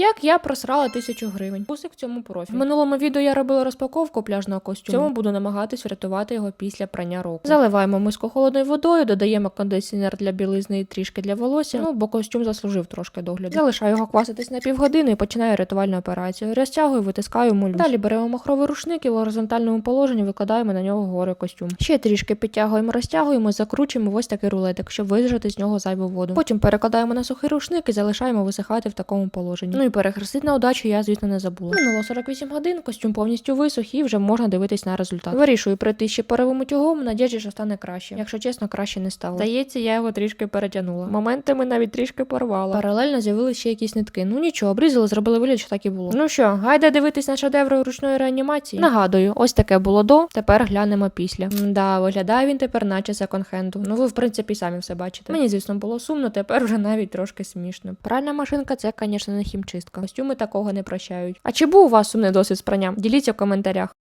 Як я просрала тисячу гривень. Пусик в цьому профілі. В минулому відео я робила розпаковку пляжного костюму. В цьому буду намагатись врятувати його після прання року. Заливаємо миску холодною водою, додаємо кондиціонер для білизни і трішки для волосся. Ну, бо костюм заслужив трошки догляду. Залишаю його кваситись на півгодини і починаю рятувальну операцію. Розтягую, витискаю мулю. Далі беремо махровий рушник і в горизонтальному положенні викладаємо на нього гори костюм. Ще трішки підтягуємо, розтягуємо, закручуємо ось такий рулетик, щоб вижати з нього зайву воду. Потім перекладаємо на сухий рушник і залишаємо висихати в такому положенні. Ну і перехрестити на удачу я, звісно, не забула. Минуло 48 годин, костюм повністю висох і вже можна дивитись на результат. Вирішую пройти ще перевим утюгом, в що стане краще. Якщо чесно, краще не стало. Здається, я його трішки перетягнула. Моментами навіть трішки порвала. Паралельно з'явилися ще якісь нитки. Ну нічого, обрізали, зробили вигляд, що так і було. Ну що, гайда дивитись на шедеври ручної реанімації. Нагадую, ось таке було до. Тепер глянемо після. Да, виглядає він тепер, наче секонд-хенду. Ну ви в принципі самі все бачите. Мені, звісно, було сумно, тепер вже навіть трошки смішно. Пральна машинка це, звісно, не хімчистка. Костюми такого не прощають. А чи був у вас сумний досвід з пранням? Діліться в коментарях.